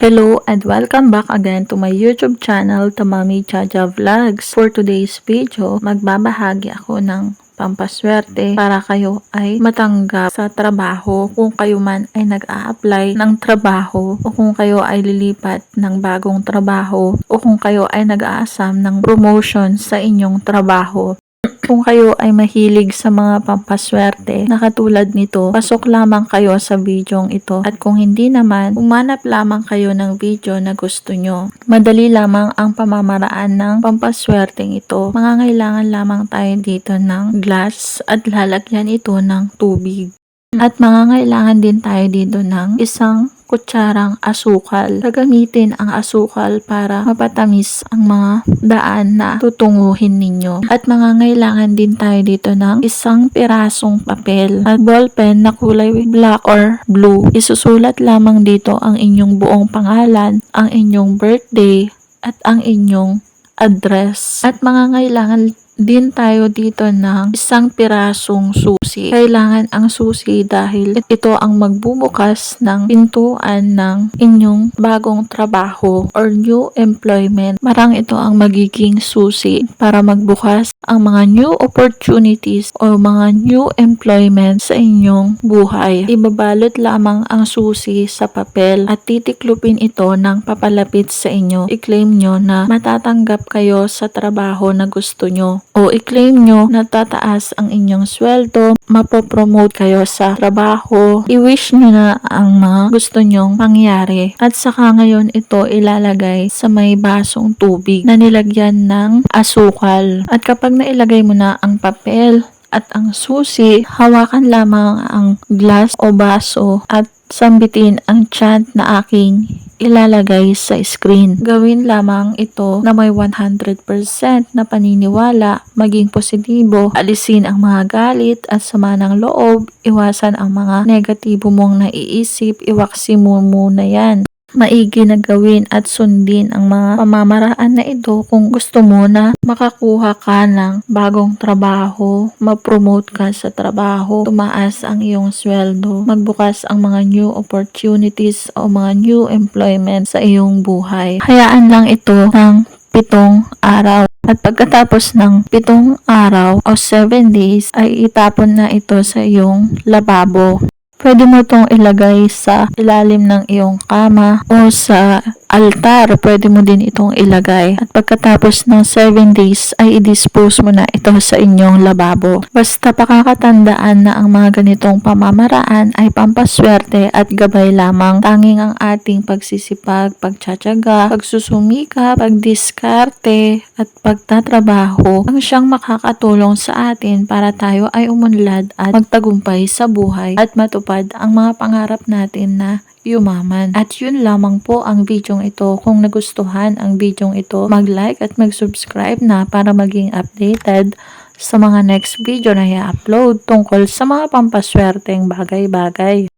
Hello and welcome back again to my YouTube channel, Tamami Chacha Vlogs. For today's video, magbabahagi ako ng pampaswerte para kayo ay matanggap sa trabaho kung kayo man ay nag-a-apply ng trabaho o kung kayo ay lilipat ng bagong trabaho o kung kayo ay nag-aasam ng promotion sa inyong trabaho. Kung kayo ay mahilig sa mga pampaswerte na katulad nito, pasok lamang kayo sa videong ito. At kung hindi naman, umanap lamang kayo ng video na gusto nyo. Madali lamang ang pamamaraan ng pampaswerteng ito. Mangangailangan lamang tayo dito ng glass at lalagyan ito ng tubig. At mangangailangan din tayo dito ng isang kutsarang asukal. Gagamitin ang asukal para mapatamis ang mga daan na tutunguhin ninyo. At mangangailangan din tayo dito ng isang pirasong papel at ballpen na kulay black or blue. Isusulat lamang dito ang inyong buong pangalan, ang inyong birthday, at ang inyong address. At mangangailangan din tayo dito ng isang pirasong susi. Kailangan ang susi dahil ito ang magbubukas ng pintuan ng inyong bagong trabaho or new employment. Marang ito ang magiging susi para magbukas ang mga new opportunities o mga new employment sa inyong buhay. Ibabalot lamang ang susi sa papel at titiklupin ito ng papalapit sa inyo. I-claim nyo na matatanggap kayo sa trabaho na gusto nyo o i-claim nyo na tataas ang inyong sweldo, mapopromote kayo sa trabaho, i-wish nyo na ang mga gusto nyong mangyari. At saka ngayon ito ilalagay sa may basong tubig na nilagyan ng asukal. At kapag nailagay mo na ang papel at ang susi, hawakan lamang ang glass o baso at sambitin ang chant na aking ilalagay sa screen. Gawin lamang ito na may 100% na paniniwala, maging positibo, alisin ang mga galit at sama ng loob, iwasan ang mga negatibo mong naiisip, iwaksi mo muna yan maigi na gawin at sundin ang mga pamamaraan na ito kung gusto mo na makakuha ka ng bagong trabaho, ma-promote ka sa trabaho, tumaas ang iyong sweldo, magbukas ang mga new opportunities o mga new employment sa iyong buhay. Hayaan lang ito ng pitong araw. At pagkatapos ng pitong araw o 7 days ay itapon na ito sa iyong lababo. Pwede mo itong ilagay sa ilalim ng iyong kama o sa altar. Pwede mo din itong ilagay. At pagkatapos ng 7 days ay i-dispose mo na ito sa inyong lababo. Basta pakakatandaan na ang mga ganitong pamamaraan ay pampaswerte at gabay lamang. Tanging ang ating pagsisipag, pagtsatsaga, pagsusumika, pagdiskarte at pagtatrabaho ang siyang makakatulong sa atin para tayo ay umunlad at magtagumpay sa buhay at matupad ang mga pangarap natin na yumaman. At yun lamang po ang videong ito. Kung nagustuhan ang videong ito, mag-like at mag-subscribe na para maging updated sa mga next video na i-upload tungkol sa mga pampaswerteng bagay-bagay.